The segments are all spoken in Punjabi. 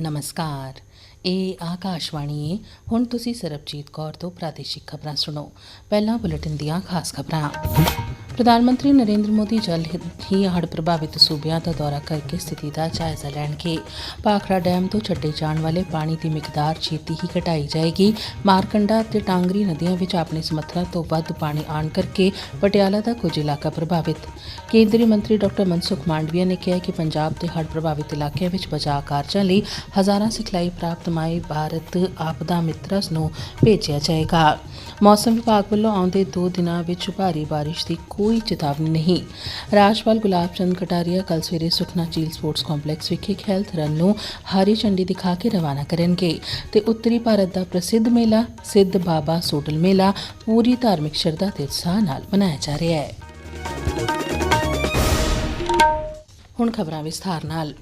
ਨਮਸਕਾਰ। ਇਹ ਆਕਾਸ਼ਵਾਣੀ ਹੈ ਹੁਣ ਤੁਸੀਂ ਸਰਬਜੀਤ ਕੌਰ ਤੋਂ ਪ੍ਰਾਦੇਸ਼ਿਕ ਖਬਰਾਂ ਸੁਣੋ। ਪਹਿਲਾਂ ਬੁਲੇਟਿਨ ਦੀਆਂ ਖਾਸ ਖਬਰਾਂ। ਪ੍ਰਧਾਨ ਮੰਤਰੀ ਨਰਿੰਦਰ ਮੋਦੀ ਜਲਦ ਹੀ ਹੜ੍ਹ ਪ੍ਰਭਾਵਿਤ ਸੂਬਿਆਂ ਦਾ ਦੌਰਾ ਕਰਕੇ ਸਥਿਤੀ ਦਾ ਜਾਇਜ਼ਾ ਲੈਣਗੇ। ਭਾਖੜਾ ਡੈਮ ਤੋਂ ਛੱਡੇ ਜਾਣ ਵਾਲੇ ਪਾਣੀ ਦੀ ਮਿਕਦਾਰ ਛੇਤੀ ਹੀ ਘਟਾਈ ਜਾਏਗੀ। ਮਾਰਕੰਡਾ ਅਤੇ ਟਾਂਗਰੀ ਨਦੀਆਂ ਵਿੱਚ ਆਪਣੇ ਸਮਰੱਥਾ ਤੋਂ ਵੱਧ ਪਾਣੀ ਆਉਣ ਕਰਕੇ ਪਟਿਆਲਾ ਦਾ ਕੁਝ ਇਲਾਕਾ ਪ੍ਰਭਾਵਿਤ। ਕੇਂਦਰੀ ਮੰਤਰੀ ਡਾਕਟਰ ਮਨਸੁਖ ਮਾਂਡਵੀਆ ਨੇ ਕਿਹਾ ਕਿ ਪੰਜਾਬ ਦੇ ਹੜ੍ਹ ਪ੍ਰਭਾਵਿਤ ਇਲਾਕਿਆਂ ਵਿੱਚ ਬਚਾਅ ਕਾਰਜਾਂ ਲਈ ਹਜ਼ਾਰਾਂ ਸਿਖਲਾਈ ਪ੍ਰਾਪਤ ਮਾਈ ਭਾਰਤ ਆਪਦਾ ਮਿੱਤਰਸ ਨੂੰ ਭੇਜਿਆ ਜਾਏਗਾ। ਮੌਸਮ ਵਿਭਾਗ ਵੱਲੋਂ ਆਉਂਦੇ 2 ਦਿਨਾਂ ਵਿੱਚ ਭਾਰੀ ਬਾਰਿਸ਼ ਦੀ ਕੋਈ ਚੇਤਾਵਨੀ ਨਹੀਂ। ਰਾਜਪਾਲ ਗੁਲਾਬ ਚੰਦ ਕਟਾਰੀਆ ਕੱਲ ਸਵੇਰੇ ਸੁਖਨਾ ਝੀਲ ਸਪੋਰਟਸ ਕੰਪਲੈਕਸ ਵਿਖੇ ਹੈਲਥ ਰਨ ਨੂੰ ਹਰੀ ਝੰਡੀ ਦਿਖਾ ਕੇ ਰਵਾਨਾ ਕਰਨਗੇ ਤੇ ਉੱਤਰੀ ਭਾਰਤ ਦਾ ਪ੍ਰਸਿੱਧ ਮੇਲਾ, ਸਿੱਧ ਬਾਬਾ ਸੋਡਲ ਮੇਲਾ ਪੂਰੀ ਧਾਰਮਿਕ ਸ਼ਰਧਾ ਤੇ ਉਤਸ਼ਾਹ ਨਾਲ ਮਨਾਇਆ ਜਾ ਰਿਹਾ ਹੈ। ਹੁਣ ਖਬਰਾਂ ਵਿਸਥਾਰ ਨਾਲ।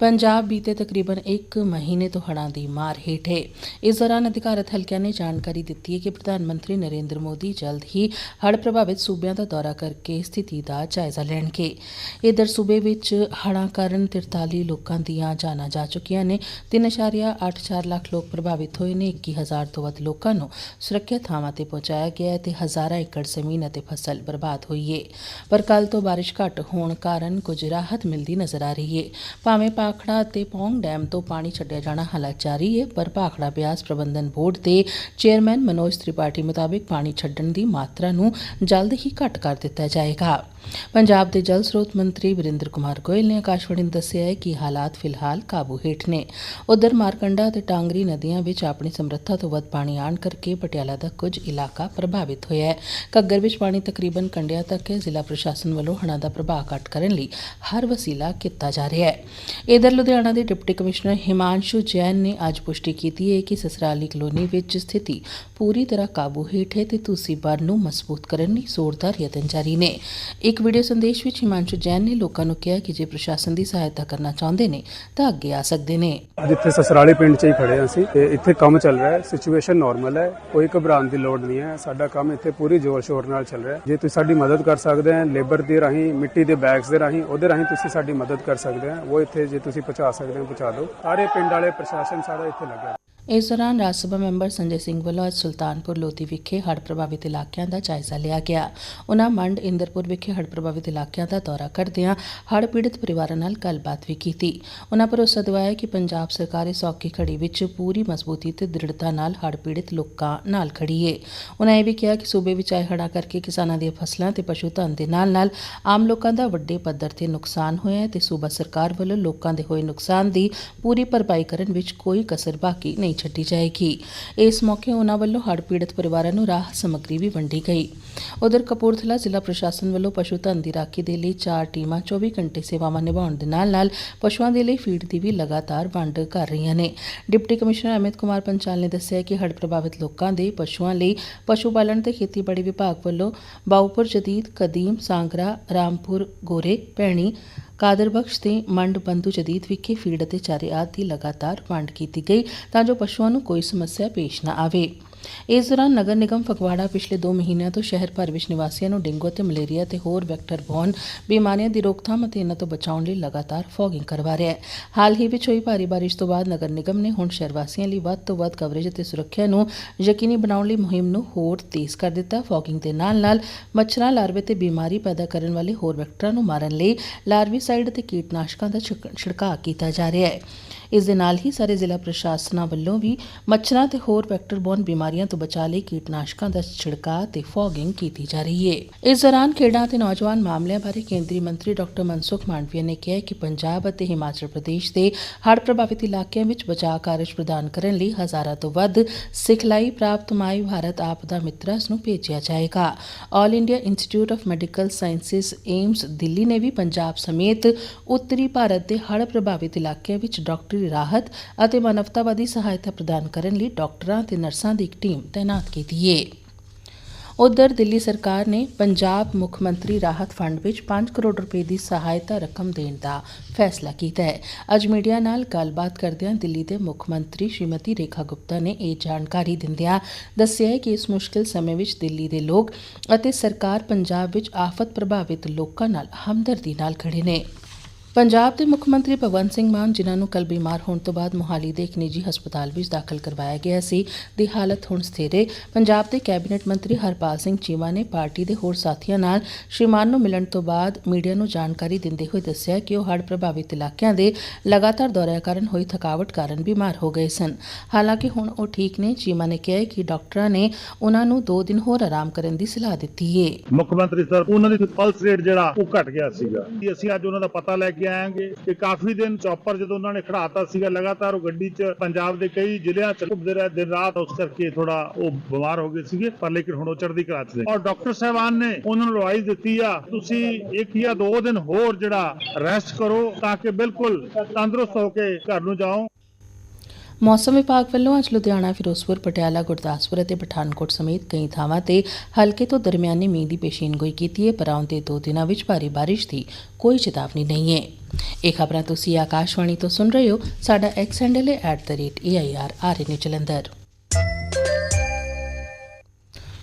ਪੰਜਾਬ ਬੀਤੇ ਤਕਰੀਬਨ 1 ਮਹੀਨੇ ਤੋਂ ਹੜ੍ਹਾਂ ਦੀ ਮਾਰ ਹੇਠ ਹੈ ਇਸ ਦੌਰਾਨ ਅਧਿਕਾਰਤ ਹਲਕਿਆਂ ਨੇ ਜਾਣਕਾਰੀ ਦਿੱਤੀ ਹੈ ਕਿ ਪ੍ਰਧਾਨ ਮੰਤਰੀ ਨਰਿੰਦਰ ਮੋਦੀ ਜਲਦ ਹੀ ਹੜ੍ਹ ਪ੍ਰਭਾਵਿਤ ਸੂਬਿਆਂ ਦਾ ਦੌਰਾ ਕਰਕੇ ਸਥਿਤੀ ਦਾ ਜਾਇਜ਼ਾ ਲੈਣਗੇ। ਇਧਰ ਸੂਬੇ ਵਿੱਚ ਹੜ੍ਹਾਂ ਕਾਰਨ 43 ਲੋਕਾਂ ਦੀਆਂ ਜਾਨਾਂ ਜਾ ਚੁੱਕੀਆਂ ਨੇ। 3.84 ਲੱਖ ਲੋਕ ਪ੍ਰਭਾਵਿਤ ਹੋਏ ਨੇ। 21000 ਤੋਂ ਵੱਧ ਲੋਕਾਂ ਨੂੰ ਸੁਰੱਖਿਅਤ ਥਾਵਾਂ ਤੇ ਪਹੁੰਚਾਇਆ ਗਿਆ ਹੈ ਤੇ ਹਜ਼ਾਰਾਂ ਏਕੜ ਜ਼ਮੀਨ ਅਤੇ ਫਸਲ ਬਰਬਾਦ ਹੋਈ ਹੈ ਪਰ ਕੱਲ ਤੋਂ ਬਾਰਿਸ਼ ਘੱਟ ਹੋਣ ਕਾਰਨ ਕੁਝ ਰਾਹਤ ਮਿਲਦੀ ਨਜ਼ਰ ਆ ਰਹੀ ਹੈ ਭਾਵੇਂ ਭਾਖੜਾ ਅਤੇ ਪੌਂਗ ਡੈਮ ਤੋਂ ਪਾਣੀ ਛੱਡਿਆ ਜਾਣਾ ਹਾਲੇ ਜਾਰੀ ਹੈ, ਪਰ ਭਾਖੜਾ ਬਿਆਸ ਪ੍ਰਬੰਧਨ ਬੋਰਡ ਦੇ ਚੇਅਰਮੈਨ ਮਨੋਜ ਤ੍ਰਿਪਾਠੀ ਮੁਤਾਬਿਕ ਪਾਣੀ ਛੱਡਣ ਦੀ ਮਾਤਰਾ ਨੂੰ ਜਲਦ ਹੀ ਘੱਟ ਕਰ ਦਿੱਤਾ ਜਾਏਗਾ। ਪੰਜਾਬ ਦੇ ਜਲ ਸਰੋਤ ਮੰਤਰੀ ਵਿਰਿੰਦਰ ਕੁਮਾਰ ਗੋਇਲ ਨੇ ਆਕਾਸ਼ਵਾਣੀ ਨੂੰ ਦੱਸਿਆ ਹੈ ਕਿ ਹਾਲਾਤ ਫਿਲਹਾਲ ਕਾਬੂ ਹੇਠ ਨੇ। ਉਧਰ ਮਾਰਕੰਡਾ ਅਤੇ ਟਾਂਗਰੀ ਨਦੀਆਂ ਵਿੱਚ ਆਪਣੀ ਸਮਰੱਥਾ ਤੋਂ ਵੱਧ ਪਾਣੀ ਆਣ ਕਰਕੇ ਪਟਿਆਲਾ ਦਾ ਕੁਝ ਇਲਾਕਾ ਪ੍ਰਭਾਵਿਤ ਹੋਇਆ ਹੈ। ਘੱਗਰ ਵਿੱਚ ਪਾਣੀ ਤਕਰੀਬਨ ਕੰਡਿਆਂ ਤੱਕ ਹੈ। ਜ਼ਿਲ੍ਹਾ ਪ੍ਰਸ਼ਾਸਨ ਵੱਲੋਂ ਹੜ੍ਹਾਂ ਦਾ ਪ੍ਰਭਾਵ ਘੱਟ ਕਰਨ ਲਈ ਹਰ ਵਸੀਲਾ ਕੀਤਾ ਜਾ ਰਿਹਾ ਹੈ। ਇਧਰ ਲੁਧਿਆਣਾ ਦੇ ਡਿਪਟੀ ਕਮਿਸ਼ਨਰ ਹਿਮਾਂਸ਼ੂ ਜੈਨ ਨੇ ਅੱਜ ਪੁਸ਼ਟੀ ਕੀਤੀ ਹੈ ਕਿ ਸਸਰਾਲੀ ਕਲੋਨੀ ਵਿੱਚ ਸਥਿਤੀ ਪੂਰੀ ਤਰ੍ਹਾਂ ਕਾਬੂ ਹੇਠ ਹੈ ਤੇ ਤੁਸੀਂ ਬੰਨ ਨੂੰ ਮਜ਼ਬੂਤ ਕਰਨ ਲਈ ਜ਼ੋਰਦਾਰ ਯਤਨ ਜਾਰੀ ਨੇ। ਇੱਕ ਵੀਡੀਓ ਸੰਦੇਸ਼ ਵਿੱਚ ਹਿਮਾਂਸ਼ੂ ਜੈਨ ਨੇ ਲੋਕਾਂ ਨੂੰ ਕਿਹਾ ਕਿ ਜੇ ਪ੍ਰਸ਼ਾਸਨ ਦੀ ਸਹਾਇਤਾ ਕਰਨਾ ਚਾਹੁੰਦੇ ਨੇ, ਤਾਂ ਅੱਗੇ ਆ ਸਕਦੇ ਨੇ। ਜਿੱਥੇ ਸਸਰਾਲੇ ਪਿੰਡ 'ਚ ਹੀ ਖੜੇ ਹਾਂ ਅਸੀਂ ਤੇ ਇੱਥੇ ਕੰਮ ਚੱਲ ਰਿਹਾ ਹੈ ਸਿਚੁਏਸ਼ਨ ਨਾਰਮਲ ਹੈ, ਕੋਈ ਘਬਰਾਉਣ ਦੀ ਲੋੜ ਨਹੀਂ ਹੈ। ਸਾਡਾ ਕੰਮ ਇੱਥੇ ਪੂਰੀ ਜ਼ੋਰ ਸ਼ੋਰ ਨਾਲ ਚੱਲ ਰਿਹਾ ਹੈ। ਜੇ ਤੁਸੀਂ ਸਾਡੀ ਮਦਦ ਕਰ ਸਕਦੇ ਹੋ ਲੇਬਰ ਦੇ ਰਾਹੀਂ, ਮਿੱਟੀ ਦੇ ਬੈਗਸ ਦੇ ਰਾਹੀਂ, ਉਹਦੇ ਰਾਹੀਂ ਤੁਸੀਂ ਸਾਡੀ ਮਦਦ ਕਰ ਸਕਦੇ ਹੋ। ਉਹ ਇੱਥੇ ਜੇ ਤੁਸੀਂ ਪਹੁੰਚਾ ਸਕਦੇ ਹੋ, ਪਹੁੰਚਾ ਦਿਓ। ਸਾਰੇ ਪਿੰਡ ਵਾਲੇ, ਪ੍ਰਸ਼ਾਸਨ ਸਾਰਾ ਇੱਥੇ ਲੱਗਿਆ ਇਸ ਦੌਰਾਨ ਰਾਜ ਸਭਾ ਮੈਂਬਰ ਸੰਜੇ ਸਿੰਘ ਵੱਲੋਂ ਅੱਜ ਸੁਲਤਾਨਪੁਰ ਲੋਧੀ ਵਿਖੇ ਹੜ੍ਹ ਪ੍ਰਭਾਵਿਤ ਇਲਾਕਿਆਂ ਦਾ ਜਾਇਜ਼ਾ ਲਿਆ ਗਿਆ। ਉਹਨਾਂ ਮੰਡ ਇੰਦਰਪੁਰ ਵਿਖੇ ਹੜ੍ਹ ਪ੍ਰਭਾਵਿਤ ਇਲਾਕਿਆਂ ਦਾ ਦੌਰਾ ਕਰਦਿਆਂ ਹੜ੍ਹ ਪੀੜਤ ਪਰਿਵਾਰਾਂ ਨਾਲ ਗੱਲਬਾਤ ਵੀ ਕੀਤੀ। ਉਹਨਾਂ ਭਰੋਸਾ ਦਿਵਾਇਆ ਕਿ ਪੰਜਾਬ ਸਰਕਾਰ ਇਸ ਔਖੀ ਖੜੀ ਵਿੱਚ ਪੂਰੀ ਮਜ਼ਬੂਤੀ ਤੇ ਦ੍ਰਿੜਤਾ ਨਾਲ ਹੜ੍ਹ ਪੀੜਤ ਲੋਕਾਂ ਨਾਲ ਖੜੀ ਏ। ਉਹਨਾਂ ਇਹ ਵੀ ਕਿਹਾ ਕਿ ਸੂਬੇ ਵਿੱਚ ਆਏ ਹੜ੍ਹਾਂ ਕਰਕੇ ਕਿਸਾਨਾਂ ਦੀਆਂ ਫਸਲਾਂ ਤੇ ਪਸ਼ੂ ਧਨ ਦੇ ਨਾਲ-ਨਾਲ ਆਮ ਲੋਕਾਂ ਦਾ ਵੱਡੇ ਪੱਧਰ ਤੇ ਨੁਕਸਾਨ ਹੋਇਆ ਹੈ ਤੇ ਸੂਬਾ ਸਰਕਾਰ ਵੱਲੋਂ ਲੋਕਾਂ ਦੇ ਹੋਏ ਨੁਕਸਾਨ ਦੀ ਪੂਰੀ ਭਰਪਾਈ ਕਰਨ ਵਿੱਚ ਕੋਈ ਕਸਰ ਬਾਕੀ ਨਹੀਂ ਛੱਡੀ ਜਾਏਗੀ। ਇਸ ਮੌਕੇ ਉਹਨਾਂ ਵੱਲੋਂ ਹੜ੍ਹ ਪੀੜਤ ਪਰਿਵਾਰਾਂ ਨੂੰ ਰਾਹਤ ਸਮੱਗਰੀ ਵੀ ਵੰਡੀ ਗਈ। ਉਧਰ ਕਪੂਰਥਲਾ ਜ਼ਿਲ੍ਹਾ ਪ੍ਰਸ਼ਾਸਨ ਵੱਲੋਂ ਪਸ਼ੂ ਧਨ ਦੀ ਰਾਖੀ ਦੇ ਲਈ ਚਾਰ ਟੀਮਾਂ 24 ਘੰਟੇ ਸੇਵਾਵਾਂ ਨਿਭਾਉਣ ਦੇ ਨਾਲ-ਨਾਲ ਪਸ਼ੂਆਂ ਦੇ ਲਈ ਫੀਡ ਦੀ ਵੀ ਲਗਾਤਾਰ ਵੰਡ ਕਰ ਰਹੀਆਂ ਨੇ। ਡਿਪਟੀ ਕਮਿਸ਼ਨਰ ਅਮਿਤ ਕੁਮਾਰ ਪੰਚਾਲ ਨੇ ਦੱਸਿਆ ਕਿ ਹੜ੍ਹ ਪ੍ਰਭਾਵਿਤ ਲੋਕਾਂ ਦੇ ਪਸ਼ੂਆਂ ਲਈ ਪਸ਼ੂ ਪਾਲਣ ਤੇ ਖੇਤੀਬਾੜੀ ਵਿਭਾਗ ਵੱਲੋਂ ਬਾਉਪੁਰ, ਜਦੀਦ, ਕਦੀਮ, ਸਾਂਗਰਾ, ਰਾਮਪੁਰ, ਗੋਰੇ, ਭੈਣੀ ਕਾਦਰ ਬਖਸ਼ ਤੇ ਮੰਡ ਬੰਧੂ ਜਦੀਦ ਵਿਖੇ ਫੀਡ ਅਤੇ ਚਾਰੇ ਆਦਿ ਦੀ ਲਗਾਤਾਰ ਵੰਡ ਕੀਤੀ ਗਈ ਤਾਂ ਜੋ ਪਸ਼ੂਆਂ ਨੂੰ ਕੋਈ ਸਮੱਸਿਆ ਪੇਸ਼ ਨਾ ਆਵੇ। ਇਸ ਦੌਰਾਨ ਨਗਰ ਨਿਗਮ ਫਗਵਾੜਾ ਪਿਛਲੇ 2 ਮਹੀਨਿਆਂ ਤੋਂ ਸ਼ਹਿਰ ਭਰ ਵਿੱਚ ਨਿਵਾਸੀਆਂ ਨੂੰ ਡੇਂਗੂ ਅਤੇ ਮਲੇਰੀਆ ਤੇ ਹੋਰ ਵੈਕਟਰ ਬੋਰਨ ਬਿਮਾਰੀਆਂ ਦੀ ਰੋਕਥਾਮ ਅਤੇ ਇਹਨਾਂ ਤੋਂ ਬਚਾਉਣ ਲਈ ਲਗਾਤਾਰ ਫੌਗਿੰਗ ਕਰਵਾ ਰਿਹਾ ਹੈ। ਹਾਲ ਹੀ ਵਿੱਚ ਹੋਈ ਭਾਰੀ ਬਾਰਿਸ਼ ਤੋਂ ਬਾਅਦ ਨਗਰ ਨਿਗਮ ਨੇ ਹੁਣ ਸ਼ਹਿਰ ਵਾਸੀਆਂ ਲਈ ਵੱਧ ਤੋਂ ਵੱਧ ਕਵਰੇਜ ਅਤੇ ਸੁਰੱਖਿਆ ਨੂੰ ਯਕੀਨੀ ਬਣਾਉਣ ਲਈ ਮੁਹਿੰਮ ਨੂੰ ਹੋਰ ਤੇਜ਼ ਕਰ ਦਿੱਤਾ। ਫੋਗਿੰਗ ਦੇ ਨਾਲ-ਨਾਲ ਮੱਛਰਾਂ, ਲਾਰਵੇ ਤੇ ਬਿਮਾਰੀ ਪੈਦਾ ਕਰਨ ਵਾਲੇ ਹੋਰ ਵੈਕਟਰਾਂ ਨੂੰ ਮਾਰਨ ਲਈ ਲਾਰਵੀਸਾਈਡ ਅਤੇ ਕੀਟਨਾਸ਼ਕਾਂ ਦਾ ਛਿੜਕ- ਛਿੜਕਾਅ ਕੀਤਾ ਜਾ ਰਿਹਾ ਹੈ। ਇਸ ਦੇ ਨਾਲ ਹੀ ਸਾਰੇ ਜ਼ਿਲ੍ਹਾ ਪ੍ਰਸ਼ਾਸਨਾਂ ਵੱਲੋਂ ਵੀ ਮੱਛਰਾਂ ਤੇ ਹੋਰ ਵੈਕਟਰ ਬੋਰਨ ਬਿਮਾਰੀਆਂ ਤੋਂ ਬਚਾਅ ਲਈ ਕੀਟਨਾਸ਼ਕਾਂ ਦਾ ਛਿੜਕਾਅ ਤੇ ਫੌਗਿੰਗ ਕੀਤੀ ਜਾ ਰਹੀ ਹੈ। ਇਸ ਦੌਰਾਨ ਖੇਡਾਂ ਅਤੇ ਨੌਜਵਾਨ ਮਾਮਲਿਆਂ ਬਾਰੇ ਕੇਂਦਰੀ ਮੰਤਰੀ ਡਾਕਟਰ ਮਨਸੁਖ ਮਾਂਡਵੀਆ ਨੇ ਕਿਹਾ ਕਿ ਪੰਜਾਬ ਅਤੇ ਹਿਮਾਚਲ ਪ੍ਰਦੇਸ਼ ਦੇ ਹੜ੍ਹ ਪ੍ਰਭਾਵਿਤ ਇਲਾਕਿਆਂ ਵਿੱਚ ਬਚਾਅ ਕਾਰਜ ਪ੍ਰਦਾਨ ਕਰਨ ਲਈ ਹਜ਼ਾਰਾਂ ਤੋਂ ਵੱਧ ਸਿਖਲਾਈ ਪ੍ਰਾਪਤ ਮਾਈ ਭਾਰਤ ਆਪਦਾ ਮਿੱਤਰਸ ਨੂੰ ਭੇਜਿਆ ਜਾਏਗਾ। All India institute of medical sciences AIIMS Delhi ਨੇ ਵੀ ਪੰਜਾਬ ਸਮੇਤ ਉੱਤਰੀ ਭਾਰਤ ਦੇ ਹੜ੍ਹ ਪ੍ਰਭਾਵਿਤ ਇਲਾਕਿਆਂ ਵਿੱਚ ਡਾਕਟਰੀ ਰਾਹਤ ਅਤੇ ਮਾਨਵਤਾਵਾਦੀ ਸਹਾਇਤਾ ਪ੍ਰਦਾਨ ਕਰਨ ਲਈ ਡਾਕਟਰਾਂ ਤੇ ਨਰਸਾਂ ਦੀ ਇੱਕ ਟੀਮ ਤਾਇਨਾਤ ਕੀਤੀ ਹੈ ਉਧਰ ਦਿੱਲੀ ਸਰਕਾਰ ਨੇ ਪੰਜਾਬ ਮੁੱਖ ਮੰਤਰੀ ਰਾਹਤ ਫੰਡ ਵਿੱਚ 5 ਕਰੋੜ ਰੁਪਏ ਦੀ ਸਹਾਇਤਾ ਰਕਮ ਦੇਣ ਦਾ ਫੈਸਲਾ ਕੀਤਾ ਹੈ। ਅੱਜ ਮੀਡੀਆ ਨਾਲ ਗੱਲਬਾਤ ਕਰਦਿਆਂ ਦਿੱਲੀ ਦੇ ਮੁੱਖ ਮੰਤਰੀ ਸ਼੍ਰੀਮਤੀ ਰੇਖਾ ਗੁਪਤਾ ਨੇ ਇਹ ਜਾਣਕਾਰੀ ਦਿੰਦਿਆਂ ਦੱਸਿਆ ਕਿ ਇਸ ਮੁਸ਼ਕਿਲ ਸਮੇਂ ਵਿੱਚ ਦਿੱਲੀ ਦੇ ਲੋਕ ਅਤੇ ਸਰਕਾਰ ਪੰਜਾਬ ਵਿੱਚ ਆਫਤ ਪ੍ਰਭਾਵਿਤ ਲੋਕਾਂ ਨਾਲ ਹਮਦਰਦੀ ਨਾਲ ਖੜੇ ਨੇ। ਪੰਜਾਬ ਦੇ ਮੁੱਖ ਮੰਤਰੀ ਭਗਵੰਤ ਸਿੰਘ ਮਾਨ, ਜਿਨ੍ਹਾਂ ਨੂੰ ਕੱਲ ਬਿਮਾਰ ਹੋਣ ਤੋਂ ਬਾਅਦ ਮੋਹਾਲੀ ਦੇ ਇੱਕ ਨਿੱਜੀ ਹਸਪਤਾਲ ਵਿੱਚ ਦਾਖਲ ਕਰਵਾਇਆ ਗਿਆ ਸੀ, ਦੀ ਹਾਲਤ ਹੁਣ ਸਥਿਰ ਹੈ ਪੰਜਾਬ ਦੇ ਕੈਬਨਿਟ ਮੰਤਰੀ ਹਰਪਾਲ ਸਿੰਘ ਚੀਮਾ ਨੇ ਪਾਰਟੀ ਦੇ ਹੋਰ ਸਾਥੀਆਂ ਨਾਲ ਸ਼੍ਰੀ ਮਾਨ ਨੂੰ ਮਿਲਣ ਤੋਂ ਬਾਅਦ ਮੀਡੀਆ ਨੂੰ ਜਾਣਕਾਰੀ ਦਿੰਦੇ ਹੋਏ ਦੱਸਿਆ ਕਿ ਉਹ ਹੜ੍ਹ ਪ੍ਰਭਾਵਿਤ ਇਲਾਕਿਆਂ ਦੇ ਲਗਾਤਾਰ ਦੌਰਿਆਂ ਕਾਰਨ ਹੋਈ ਥਕਾਵਟ ਕਾਰਨ ਬਿਮਾਰ ਹੋ ਗਏ ਸਨ। ਹਾਲਾਂਕਿ ਹੁਣ ਉਹ ਠੀਕ ਨੇ, ਚੀਮਾ ਨੇ ਕਿਹਾ ਕਿ ਡਾਕਟਰਾਂ ਨੇ ਉਹਨਾਂ ਨੂੰ 2 ਦਿਨ ਹੋਰ ਆਰਾਮ ਕਰਨ ਦੀ ਸਲਾਹ ਦਿੱਤੀ ਹੈ ਮੁੱਖ ਮੰਤਰੀ ਸਰ, ਉਹਨਾਂ ਦੀ ਪਲਸ ਰੇਟ ਜਿਹੜਾ ਉਹ ਘਟ ਗਿਆ ਸੀਗਾ। ਅਸੀਂ ਅੱਜ ਉਹਨਾਂ ਦਾ ਪਤਾ ਲੈ ਕੇ ਆਏਾਂਗੇ ਕਿ ਕਾਫੀ ਦਿਨ ਚੌਪਰ ਜਦੋਂ ਉਹਨਾਂ ਨੇ ਖੜਾਤਾ ਸੀਗਾ, ਲਗਾਤਾਰ ਉਹ ਗੱਡੀ 'ਚ ਪੰਜਾਬ ਦੇ ਕਈ ਜ਼ਿਲ੍ਹਿਆਂ 'ਚ ਘੁੰਮਦੇ ਰਹੇ, ਦਿਨ ਰਾਤ ਉਸ ਕਰਕੇ ਥੋੜਾ ਉਹ ਬਿਮਾਰ ਹੋ ਗਏ ਸੀਗੇ, ਪਰ ਲੇਕਿਨ ਹੁਣ ਉਹ ਚੜ੍ਹਦੀ ਕਲਾ 'ਚ ਨੇ। ਔਰ ਡਾਕਟਰ ਸਾਹਿਬਾਨ ਨੇ ਉਹਨਾਂ ਨੂੰ ਐਡਵਾਈਸ ਦਿੱਤੀ ਆ, ਤੁਸੀਂ ਇੱਕ ਜਾਂ ਦੋ ਦਿਨ ਹੋਰ ਜਿਹੜਾ ਰੈਸਟ ਕਰੋ ਤਾਂ ਕਿ ਬਿਲਕੁਲ ਤੰਦਰੁਸਤ ਹੋ ਕੇ ਘਰ ਨੂੰ ਜਾਓ। ਮੌਸਮ ਵਿਭਾਗ ਵੱਲੋਂ ਅੱਜ ਲੁਧਿਆਣਾ, ਫਿਰੋਜ਼ਪੁਰ, ਪਟਿਆਲਾ, ਗੁਰਦਾਸਪੁਰ ਅਤੇ ਪਠਾਨਕੋਟ ਸਮੇਤ ਕਈ ਥਾਵਾਂ ਤੇ ਹਲਕੇ ਤੋਂ ਦਰਮਿਆਨੀ ਮੀਂਹ ਦੀ ਪੇਸ਼ੀਨਗੋਈ ਕੀਤੀ ਹੈ ਪਰ ਆਉਂਦੇ ਦੋ ਦਿਨਾਂ ਵਿੱਚ ਭਾਰੀ ਬਾਰਿਸ਼ ਦੀ ਕੋਈ ਚੇਤਾਵਨੀ ਨਹੀਂ ਹੈ। ਇਹ ਖਬਰਾਂ ਤੁਸੀਂ ਆਕਾਸ਼ਵਾਣੀ ਤੋਂ ਸੁਣ ਰਹੇ ਹੋ। ਸਾਡਾ ਐਕਸ ਹੈਂਡਲ ਹੈ @air ਜਲੰਧਰ।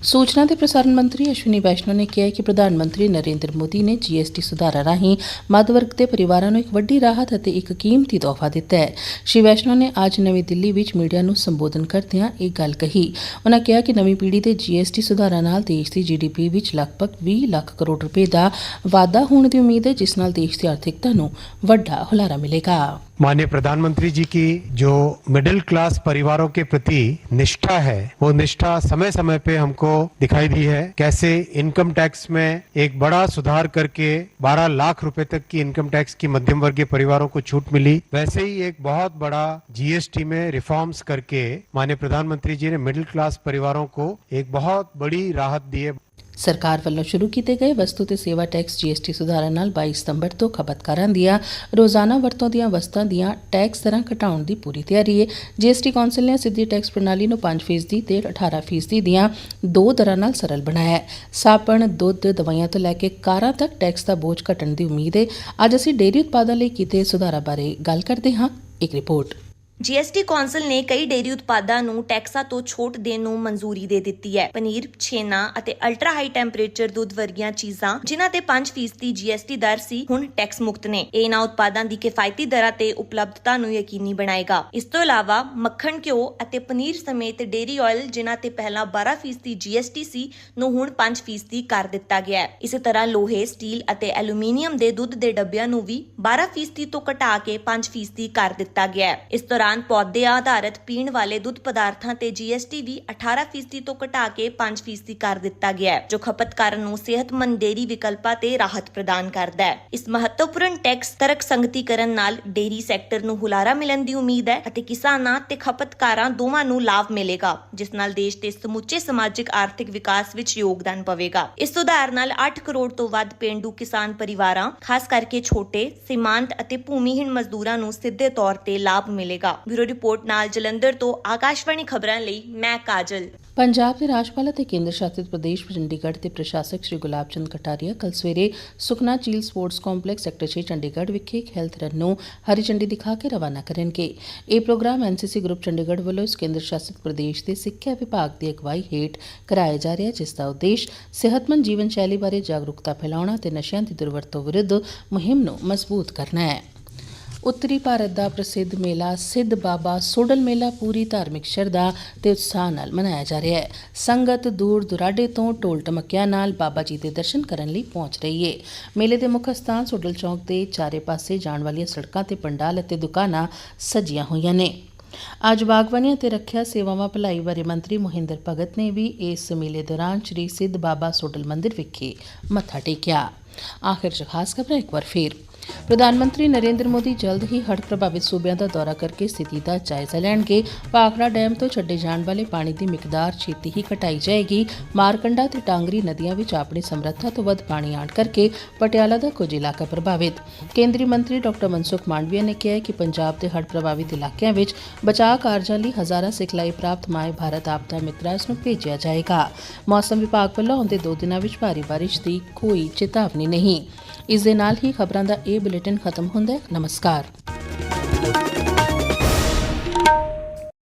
ਸੂਚਨਾ ਤੇ ਪ੍ਰਸਾਰਣ ਮੰਤਰੀ ਅਸ਼ਵਨੀ ਵੈਸ਼ਨੋ ਨੇ ਕਿਹਾ ਕਿ ਪ੍ਰਧਾਨ ਮੰਤਰੀ ਨਰਿੰਦਰ ਮੋਦੀ ਨੇ ਜੀਐਸਟੀ ਸੁਧਾਰਾਂ ਰਾਹੀਂ ਮੱਧ ਵਰਗ ਦੇ ਪਰਿਵਾਰਾਂ ਨੂੰ ਇੱਕ ਵੱਡੀ ਰਾਹਤ ਅਤੇ ਇੱਕ ਕੀਮਤੀ ਤੋਹਫਾ ਦਿੱਤਾ ਹੈ। ਸ਼੍ਰੀ ਵੈਸ਼ਨੋ ਨੇ ਅੱਜ ਨਵੀਂ ਦਿੱਲੀ ਵਿੱਚ ਮੀਡੀਆ ਨੂੰ ਸੰਬੋਧਨ ਕਰਦਿਆਂ ਇਹ ਗੱਲ ਕਹੀ। ਉਹਨਾਂ ਕਿਹਾ ਕਿ ਨਵੀਂ ਪੀੜ੍ਹੀ ਦੇ ਜੀਐਸਟੀ ਸੁਧਾਰਾਂ ਨਾਲ ਦੇਸ਼ ਦੀ ਜੀਡੀਪੀ ਵਿੱਚ ਲਗਭਗ 20 ਲੱਖ ਕਰੋੜ ਰੁਪਏ ਦਾ ਵਾਧਾ ਹੋਣ ਦੀ ਉਮੀਦ ਹੈ, ਜਿਸ ਨਾਲ ਦੇਸ਼ ਦੀ ਆਰਥਿਕਤਾ ਨੂੰ ਵੱਡਾ ਹੁਲਾਰਾ ਮਿਲੇਗਾ। माननीय प्रधानमंत्री जी की जो मिडिल क्लास परिवारों के प्रति निष्ठा है, वो निष्ठा समय समय पे हमको दिखाई दी है। कैसे इनकम टैक्स में एक बड़ा सुधार करके 12 लाख रुपए तक की इनकम टैक्स की मध्यम वर्गीय परिवारों को छूट मिली, वैसे ही एक बहुत बड़ा जीएसटी में रिफॉर्म्स करके माननीय प्रधानमंत्री जी ने मिडिल क्लास परिवारों को एक बहुत बड़ी राहत दी है। ਸਰਕਾਰ ਵੱਲੋਂ ਸ਼ੁਰੂ ਕੀਤੇ ਗਏ ਵਸਤੂ ਤੇ ਸੇਵਾ ਟੈਕਸ ਜੀਐਸਟੀ ਸੁਧਾਰਾਂ ਨਾਲ 22 ਸਤੰਬਰ ਤੋਂ ਖਪਤਕਾਰਾਂ ਦੀਆਂ ਰੋਜ਼ਾਨਾ ਵਰਤੋਂ ਦੀਆਂ ਵਸਤਾਂ ਦੀਆਂ ਟੈਕਸ ਦਰਾਂ ਘਟਾਉਣ ਦੀ ਪੂਰੀ ਤਿਆਰੀ ਹੈ। ਜੀਐਸਟੀ ਕੌਂਸਲ ਨੇ ਸਿੱਧੀ ਟੈਕਸ ਪ੍ਰਣਾਲੀ ਨੂੰ 5% ਤੇ 18% ਦੀਆਂ ਦੋ ਦਰਾਂ ਨਾਲ ਸਰਲ ਬਣਾਇਆ ਹੈ। ਸਾਬਣ, ਦੁੱਧ, ਦਵਾਈਆਂ ਤੋਂ ਲੈ ਕੇ ਕਾਰਾਂ ਤੱਕ ਟੈਕਸ ਦਾ ਬੋਝ ਘਟਣ ਦੀ ਉਮੀਦ ਹੈ। ਅੱਜ ਅਸੀਂ ਡੇਅਰੀ ਉਤਪਾਦਾਂ ਲਈ ਕੀਤੇ ਸੁਧਾਰਾਂ ਬਾਰੇ ਗੱਲ ਕਰਦੇ ਹਾਂ। ਇੱਕ ਰਿਪੋਰਟ। ਜੀਐਸਟੀ ਕੌਂਸਲ ਨੇ ਕਈ ਡੇਅਰੀ ਉਤਪਾਦਾਂ ਨੂੰ ਟੈਕਸਾਂ ਤੋਂ ਛੋਟ ਦੇਣ ਨੂੰ ਮਨਜ਼ੂਰੀ ਦੇ ਦਿੱਤੀ ਹੈ। ਪਨੀਰ, ਛੇਨਾ ਅਤੇ ਅਲਟਰਾ ਹਾਈ ਟੈਂਪਰੇਚਰ ਦੁੱਧ ਵਰਗੀਆਂ ਚੀਜ਼ਾਂ ਜਿਨ੍ਹਾਂ ਤੇ 5% ਜੀਐਸਟੀ ਦਰ ਸੀ ਹੁਣ ਟੈਕਸ ਮੁਕਤ ਨੇ। ਇਹ ਇਹਨਾਂ ਉਤਪਾਦਾਂ ਦੀ ਕਿਫਾਇਤੀ ਦਰਾਂ ਤੇ ਉਪਲਬਧਤਾ ਨੂੰ ਯਕੀਨੀ ਬਣਾਏਗਾ। ਇਸ ਤੋਂ ਇਲਾਵਾ ਮੱਖਣ ਘਿਓ ਅਤੇ ਪਨੀਰ ਸਮੇਤ ਡੇਅਰੀ ਆਇਲ ਜਿਨ੍ਹਾਂ ਤੇ ਪਹਿਲਾਂ 12% ਜੀਐਸਟੀ ਸੀ ਨੂੰ ਹੁਣ 5% ਕਰ ਦਿੱਤਾ ਗਿਆ ਹੈ। ਇਸੇ ਤਰ੍ਹਾਂ ਲੋਹੇ, ਸਟੀਲ ਅਤੇ ਐਲੂਮੀਨੀਅਮ ਦੇ ਦੁੱਧ ਦੇ ਡੱਬਿਆਂ ਨੂੰ ਵੀ 12% ਤੋਂ ਘਟਾ ਕੇ 5% ਕਰ ਦਿੱਤਾ ਗਿਆ ਹੈ। ਇਸ ਦੌਰਾਨ ਪੌਦੇ ਆਧਾਰਿਤ ਪੀਣ ਵਾਲੇ ਦੁੱਧ ਪਦਾਰਥਾਂ ਤੇ ਜੀਐਸਟੀ ਵੀ 18% ਤੋਂ ਘਟਾ ਕੇ 5% ਕਰ ਦਿੱਤਾ ਗਿਆ ਹੈ, ਜੋ ਖਪਤਕਾਰਾਂ ਨੂੰ ਸਿਹਤਮੰਦ ਡੇਰੀ ਵਿਕਲਪਾਂ ਤੇ ਰਾਹਤ ਪ੍ਰਦਾਨ ਕਰਦਾ ਹੈ। ਇਸ ਮਹੱਤਵਪੂਰਨ ਟੈਕਸ ਤਰਕ ਸੰਗਤੀਕਰਨ ਨਾਲ ਡੇਰੀ ਸੈਕਟਰ ਨੂੰ ਹੁਲਾਰਾ ਮਿਲਣ ਦੀ ਉਮੀਦ ਹੈ ਅਤੇ ਕਿਸਾਨਾਂ ਤੇ ਖਪਤਕਾਰਾਂ ਦੋਵਾਂ ਨੂੰ ਲਾਭ ਮਿਲੇਗਾ, ਜਿਸ ਨਾਲ ਦੇਸ਼ ਦੇ ਸਮੁੱਚੇ ਸਮਾਜਿਕ ਆਰਥਿਕ ਵਿਕਾਸ ਵਿੱਚ ਯੋਗਦਾਨ ਪਵੇਗਾ। ਇਸ ਸੁਧਾਰ ਨਾਲ 8 ਕਰੋੜ ਤੋਂ ਵੱਧ ਪੇਂਡੂ ਕਿਸਾਨ ਪਰਿਵਾਰਾਂ, ਖਾਸ ਕਰਕੇ ਛੋਟੇ, ਸੀਮਾਂਤ ਅਤੇ ਭੂਮੀਹੀਣ ਮਜ਼ਦੂਰਾਂ ਨੂੰ ਸਿੱਧੇ ਤੌਰ ਤੇ ਲਾਭ ਮਿਲੇਗਾ। ਬਿਊਰੋ ਰਿਪੋਰਟ ਨਾਲ ਜਲੰਧਰ ਤੋਂ ਆਕਾਸ਼ਵਾਣੀ ਖਬਰਾਂ ਲਈ ਮੈਂ ਕਾਜਲ। ਪੰਜਾਬ ਦੇ ਰਾਜਪਾਲ ਅਤੇ ਕੇਂਦਰ ਸ਼ਾਸਿਤ ਪ੍ਰਦੇਸ਼ ਚੰਡੀਗੜ੍ਹ ਦੇ ਪ੍ਰਸ਼ਾਸਕ ਸ਼੍ਰੀ ਗੁਲਾਬ ਚੰਦ ਕਟਾਰੀਆ ਕੱਲ ਸਵੇਰੇ ਸੁਖਨਾ ਝੀਲ ਸਪੋਰਟਸ ਕੰਪਲੈਕਸ ਸੈਕਟਰ 6 ਚੰਡੀਗੜ੍ਹ ਵਿਖੇ ਹੈਲਥ ਰਨ ਨੂੰ ਹਰੀ ਝੰਡੀ ਦਿਖਾ ਕੇ ਰਵਾਨਾ ਕਰਨਗੇ। ਇਹ ਪ੍ਰੋਗਰਾਮ ਐਨਸੀਸੀ ਗਰੁੱਪ ਚੰਡੀਗੜ੍ਹ ਵੱਲੋਂ ਇਸ ਕੇਂਦਰ ਸ਼ਾਸਿਤ ਪ੍ਰਦੇਸ਼ ਦੇ ਸਿੱਖਿਆ ਵਿਭਾਗ ਦੀ ਅਗਵਾਈ ਹੇਠ ਕਰਾਇਆ ਜਾ ਰਿਹਾ, ਜਿਸ ਦਾ ਉਦੇਸ਼ ਸਿਹਤਮੰਦ ਜੀਵਨ ਸ਼ੈਲੀ ਬਾਰੇ ਜਾਗਰੂਕਤਾ ਫੈਲਾਉਣਾ ਤੇ ਨਸ਼ਿਆਂ ਦੀ ਦੁਰਵਰਤੋਂ ਵਿਰੁੱਧ ਮੁਹਿੰਮ ਨੂੰ ਮਜ਼ਬੂਤ ਕਰਨਾ ਹੈ। ਉੱਤਰੀ ਭਾਰਤ ਦਾ ਪ੍ਰਸਿੱਧ ਮੇਲਾ ਸਿੱਧ ਬਾਬਾ ਸੋਡਲ ਮੇਲਾ ਪੂਰੀ ਧਾਰਮਿਕ ਸ਼ਰਧਾ ਤੇ ਉਤਸ਼ਾਹ ਨਾਲ ਮਨਾਇਆ ਜਾ ਰਿਹਾ ਹੈ। ਸੰਗਤ ਦੂਰ ਦੁਰਾਡੇ ਤੋਂ ਢੋਲ ਟਮਕਿਆਂ ਨਾਲ ਬਾਬਾ ਜੀ ਦੇ ਦਰਸ਼ਨ ਕਰਨ ਲਈ ਪਹੁੰਚ ਰਹੀ ਹੈ। ਮੇਲੇ ਦੇ ਮੁੱਖ ਸਥਾਨ ਸੋਡਲ ਚੌਕ ਦੇ ਚਾਰੇ ਪਾਸੇ ਜਾਣ ਵਾਲੀਆਂ ਸੜਕਾਂ ਤੇ ਪੰਡਾਲ ਅਤੇ ਦੁਕਾਨਾਂ ਸਜੀਆਂ ਹੋਈਆਂ ਨੇ। ਅੱਜ ਬਾਗਬਾਨੀ ਅਤੇ ਰੱਖਿਆ ਸੇਵਾਵਾਂ ਭਲਾਈ ਬਾਰੇ ਮੰਤਰੀ ਮੋਹਿੰਦਰ ਭਗਤ ਨੇ ਵੀ ਇਸ ਮੇਲੇ ਦੌਰਾਨ ਸ੍ਰੀ ਸਿੱਧ ਬਾਬਾ ਸੋਡਲ ਮੰਦਿਰ ਵਿਖੇ ਮੱਥਾ ਟੇਕਿਆ। ਆਖਿਰ ਚ ਖਾਸ ਖਬਰਾਂ ਇੱਕ ਵਾਰ ਫੇਰ। ਪ੍ਰਧਾਨ ਮੰਤਰੀ ਨਰਿੰਦਰ ਮੋਦੀ ਜਲਦ ਹੀ ਹੜ੍ਹ ਪ੍ਰਭਾਵਿਤ ਸੂਬਿਆਂ ਦਾ ਦੌਰਾ ਕਰਕੇ ਸਥਿਤੀ ਦਾ ਜਾਇਜ਼ਾ ਲੈਣਗੇ। ਭਾਖੜਾ ਡੈਮ ਤੋਂ ਛੱਡੇ ਜਾਣ ਵਾਲੇ ਪਾਣੀ ਦੀ ਮਿਕਦਾਰ ਛੇਤੀ ਹੀ ਘਟਾਈ ਜਾਏਗੀ। ਮਾਰਕੰਡਾ ਤੇ ਟਾਂਗਰੀ ਨਦੀਆਂ ਵਿੱਚ ਆਪਣੀ ਸਮਰੱਥਾ ਤੋਂ ਵੱਧ ਪਾਣੀ ਆਣ ਕਰਕੇ ਪਟਿਆਲਾ ਦਾ ਕੁਝ ਇਲਾਕਾ ਪ੍ਰਭਾਵਿਤ। ਕੇਂਦਰੀ ਮੰਤਰੀ ਡਾਕਟਰ ਮਨਸੁਖ ਮਾਂਡਵੀਆ ਨੇ ਕਿਹਾ ਕਿ ਪੰਜਾਬ ਦੇ ਹੜ੍ਹ ਪ੍ਰਭਾਵਿਤ ਇਲਾਕਿਆਂ ਵਿੱਚ ਬਚਾਅ ਕਾਰਜਾਂ ਲਈ ਹਜ਼ਾਰਾਂ ਸਿਖਲਾਈ ਪ੍ਰਾਪਤ ਮਾਏ ਭਾਰਤ ਆਪਦਾ ਮਿੱਤਰਾਂ ਇਸ ਨੂੰ ਭੇਜਿਆ ਜਾਏਗਾ। ਮੌਸਮ ਵਿਭਾਗ ਵੱਲੋਂ ਆਉਂਦੇ ਦੋ ਦਿਨਾਂ ਵਿੱਚ ਭਾਰੀ ਬਾਰਿਸ਼ ਦੀ ਕੋਈ ਚੇਤਾਵਨੀ ਨਹੀਂ। ਇਸ ਦੇ ਨਾਲ ਹੀ ਖਬਰਾਂ ਦਾ ਇਹ ਬੁਲੇਟਿਨ ਖਤਮ ਹੁੰਦਾ। ਹੈ ਨਮਸਕਾਰ।